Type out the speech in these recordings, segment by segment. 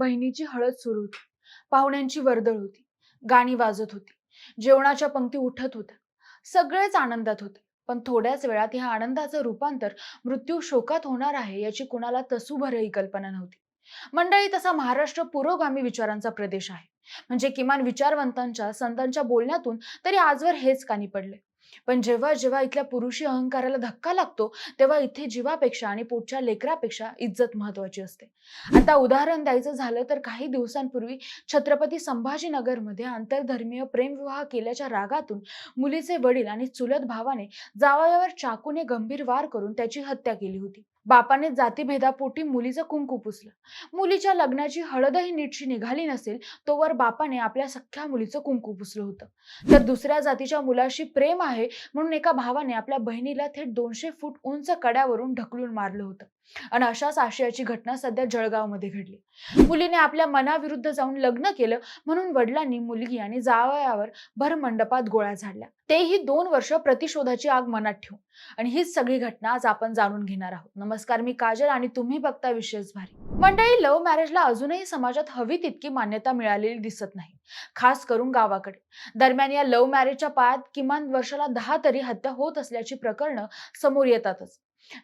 बहिणीची हळद सुरू होती. पाहुण्यांची वर्दळ होती. गाणी वाजत होती. जेवणाच्या पंक्ती उठत होत्या. सगळेच आनंदात होते. पण थोड्याच वेळात ह्या आनंदाचं रूपांतर मृत्यू शोकात होणार आहे याची कुणाला तसूभरही कल्पना नव्हती. मंडळी तसा महाराष्ट्र पुरोगामी विचारांचा प्रदेश आहे. म्हणजे किमान विचारवंतांच्या संतांच्या बोलण्यातून तरी आजवर हेच कानी पडले. पण जेव्हा जेव्हा इथल्या पुरुषी अहंकाराला धक्का लागतो तेव्हा इथे जीवापेक्षा आणि पोटच्या लेकरापेक्षा इज्जत महत्वाची असते. आता उदाहरण द्यायचं झालं तर काही दिवसांपूर्वी छत्रपती संभाजीनगरमध्ये आंतरधर्मीय प्रेमविवाह केल्याच्या रागातून मुलीचे वडील आणि चुलत भावाने जावयावर चाकूने गंभीर वार करून त्याची हत्या केली होती. बापाने जातीभेदापोटी मुलीचं कुंकू पुसलं. मुलीच्या लग्नाची हळदही नीटशी निघाली नसेल तोवर बापाने आपल्या सख्ख्या मुलीचं कुंकू पुसलं होतं. तर दुसऱ्या जातीच्या मुलाशी प्रेम आहे म्हणून एका भावाने आपल्या बहिणीला थेट दोनशे फूट उंच कड्यावरून ढकलून मारलं होतं. आणि अशाच आशयाची घटना सध्या जळगावमध्ये घडली. मुलीने आपल्या मनाविरुद्ध जाऊन लग्न केलं. म्हणून वडिलांनी मुलगी आणि जावयावर भर मंडपात गोळ्या झाडल्या. तेही दोन वर्ष प्रतिशोधाची आग मनात ठेवून. आणि हीच सगळी घटना आज आपण जाणून घेणार आहोत. नमस्कार मी काजल आणि तुम्ही बघता विशेष भारी. मंडळी लव्ह मॅरेजला अजूनही समाजात हवी तितकी मान्यता मिळालेली दिसत नाही. खास करून गावाकडे. दरम्यान या लव्ह मॅरेजच्या पायात किमान वर्षाला दहा तरी हत्या होत असल्याची प्रकरणं समोर येतातच.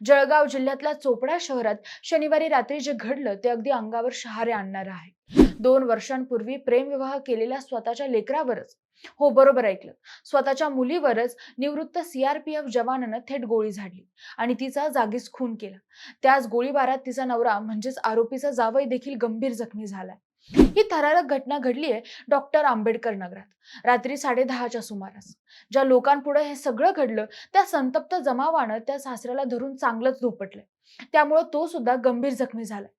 जळगाव जिल्ह्यातल्या चोपडा शहरात शनिवारी रात्री जे घडलं ते अगदी अंगावर शहारे आणणार आहे. दोन वर्षांपूर्वी प्रेमविवाह केलेल्या स्वतःच्या लेकरावरच. हो बरोबर ऐकलं. स्वतःच्या मुलीवरच निवृत्त सीआरपीएफ जवानानं थेट गोळी झाडली आणि तिचा जागीच खून केला. त्याच गोळीबारात तिचा नवरा म्हणजेच आरोपीचा जावई देखील गंभीर जखमी झालाय. ही थरारक घटना घडली आहे डॉक्टर आंबेडकर नगरात. रात्री साडे दहाच्या सुमारास. ज्या लोकांपुढे हे सगळं घडलं त्या संतप्त जमावानं त्या सासऱ्याला धरून चांगलंच झोपटलंय त्यामुळं तो सुद्धा गंभीर जखमी झालाय.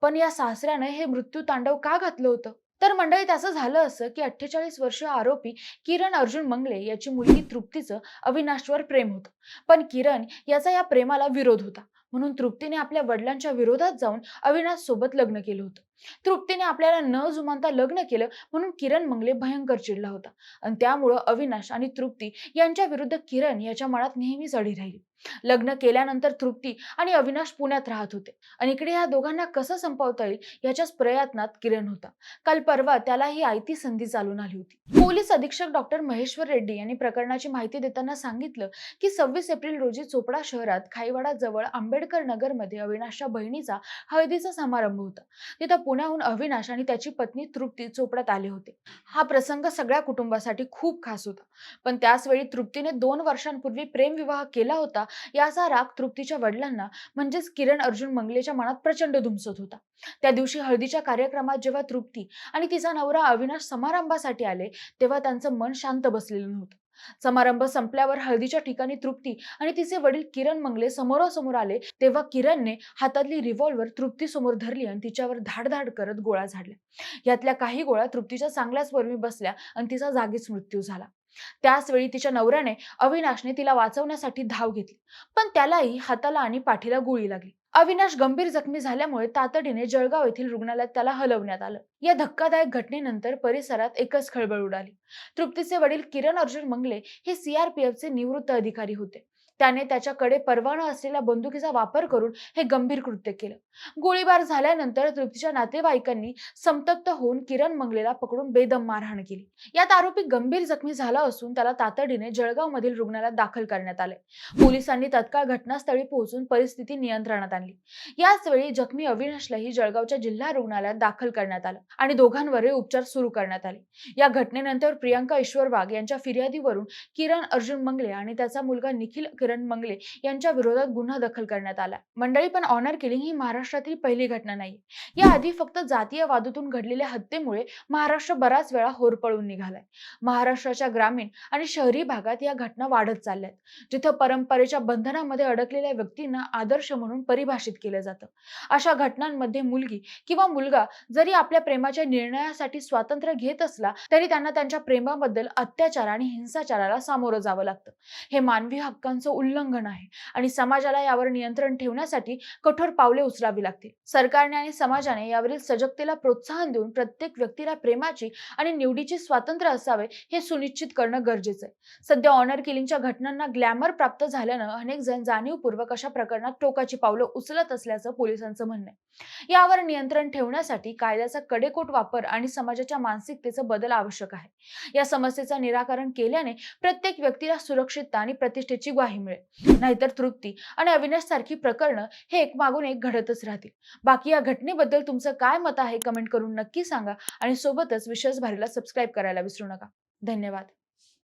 पण या सासऱ्यानं हे मृत्यू तांडव का घातलं होतं? तर मंडळी असं झालं असं की अठ्ठेचाळीस वर्षीय आरोपी किरण अर्जुन मंगले याची मुलगी तृप्तीचं अविनाशवर प्रेम होतं. पण किरण याचा या प्रेमाला विरोध होता. म्हणून तृप्तीने आपल्या वडिलांच्या विरोधात जाऊन अविनाश सोबत लग्न केलं होतं. तृप्तीने आपल्याला न जुमानता लग्न केलं म्हणून किरण मंगले भयंकर चिडला होता. आणि त्यामुळं अविनाश आणि तृप्ती यांच्या विरुद्ध किरण याच्या मनात नेहमीच अडी राहिली. लग्न केल्यानंतर तृप्ती आणि अविनाश पुण्यात राहत होते. आणि इकडे या दोघांना कसं संपवता येईल याच्याच प्रयत्नात किरण होता. काल परवा त्याला ही आयती संधी चालून आली होती. पोलीस अधीक्षक डॉक्टर महेश्वर रेड्डी यांनी प्रकरणाची माहिती देताना सांगितलं की सव्वीस एप्रिल रोजी चोपडा शहरात खाईवाडा जवळ आंबेड आंबेडकर नगरमध्ये अविनाशच्या बहिणीचा हळदीचा समारंभ होता. तिथं पुण्याहून अविनाश आणि त्याची पत्नी तृप्ती चोपड्यात आले होते. हा प्रसंग सगळ्या कुटुंबासाठी खूप खास होता. पण त्याच वेळी तृप्तीने दोन वर्षांपूर्वी प्रेमविवाह केला होता याचा राग तृप्तीच्या वडिलांना म्हणजेच किरण अर्जुन मंगलेच्या मनात प्रचंड धुमसत होता. त्या दिवशी हळदीच्या कार्यक्रमात जेव्हा तृप्ती आणि तिचा नवरा अविनाश समारंभासाठी आले तेव्हा त्यांचं मन शांत बसलेलं नव्हतं. समारंभ संपल्यावर हळदीच्या ठिकाणी तृप्ती आणि तिचे वडील किरण मंगले समोरासमोर आले तेव्हा किरणने हातातली रिव्हॉल्वर तृप्ती समोर धरली आणि तिच्यावर धाडधाड करत गोळ्या झाडल्या. यातल्या काही गोळ्या तृप्तीच्या चांगल्याच वरवी बसल्या आणि तिचा जागीच मृत्यू झाला. त्याच वेळी तिच्या नवऱ्याने अविनाशने तिला वाचवण्यासाठी धाव घेतली पण त्यालाही हाताला आणि पाठीला गोळी लागली. अविनाश गंभीर जखमी झाल्यामुळे तातडीने जळगाव येथील रुग्णालयात त्याला हलवण्यात आलं. या धक्कादायक घटनेनंतर परिसरात एकच खळबळ उडाली. तृप्तीचे वडील किरण अर्जुन मंगले हे सीआरपीएफचे निवृत्त अधिकारी होते. त्याने त्याच्याकडे परवाना असलेल्या बंदुकीचा वापर करून हे गंभीर कृत्य केलं. गोळीबार झाल्यानंतर तृप्तीच्या नातेवाईकांनी संतप्त होऊन किरण मंगलेला पकडून बेदम मारहाण केली. यात आरोपी गंभीर जखमी झाला असून त्याला तातडीने जळगाव मधील रुग्णालयात दाखल करण्यात आले. पोलिसांनी तत्काळ घटनास्थळी पोहोचून परिस्थिती नियंत्रणात आणली. याच वेळी जखमी अविनाशलाही जळगावच्या जिल्हा रुग्णालयात दाखल करण्यात आलं आणि दोघांवरही उपचार सुरू करण्यात आले. या घटनेनंतर प्रियांका ईश्वर वाघ यांच्या फिर्यादीवरून किरण अर्जुन मंगले आणि त्याचा मुलगा निखिल किरण मंगले यांच्या विरोधात गुन्हा दाखल करण्यात आला. मंडळी पण ऑनर किलिंग ही महाराष्ट्रातील पहिली घटना नाही. याआधी फक्त जातीय वादातून घडलेल्या हत्येमुळे महाराष्ट्र बराच वेळा होरपळून निघालाय. महाराष्ट्राच्या ग्रामीण आणि शहरी भागात या घटना वाढत चालल्यात जिथं परंपरेच्या बंधनामध्ये अडकलेल्या व्यक्तींना आदर्श म्हणून परिभाषित केलं जातं. अशा घटनांमध्ये मुलगी किंवा मुलगा जरी आपल्या प्रेमाच्या निर्णयासाठी स्वातंत्र्य घेत असला तरी त्यांना त्यांच्या प्रेमाबद्दल अत्याचार आणि हिंसाचाराला सामोरं जावं लागतं. हे मानवी हक्कांचं उल्लंघन आहे. आणि समाजाला यावर नियंत्रण ठेवण्यासाठी कठोर पावले उचलावी लागतील. सरकारने आणि समाजाने यावरील सजगतेला प्रोत्साहन देऊन प्रत्येक व्यक्तीला प्रेमाची आणि निवडीची स्वातंत्र्य असावे हे सुनिश्चित करणं गरजेचं आहे. सध्या ऑनर किलिंगच्या घटनांना ग्लॅमर प्राप्त झाल्यानं अनेक जण जाणीवपूर्वक अशा प्रकरणात टोकाची पावलं उचलत असल्याचं पोलिसांचं म्हणणं आहे. यावर नियंत्रण ठेवण्यासाठी कायद्याचा कडेकोट वापर आणि समाजाच्या मानसिकतेचा बदल आवश्यक आहे. या समस्येचा निराकरण केल्याने प्रत्येक व्यक्तीला सुरक्षितता आणि प्रतिष्ठेची ग्वाही मिळेल नाहीतर तृप्ती आणि अविनाश सारखी प्रकरणं हे एक मागून एक घडतच राहतील. बाकी या घटनेबद्दल तुमचं काय मत आहे कमेंट करून नक्की सांगा आणि सोबतच विश्वास भारीला सबस्क्राईब करायला विसरू नका. धन्यवाद.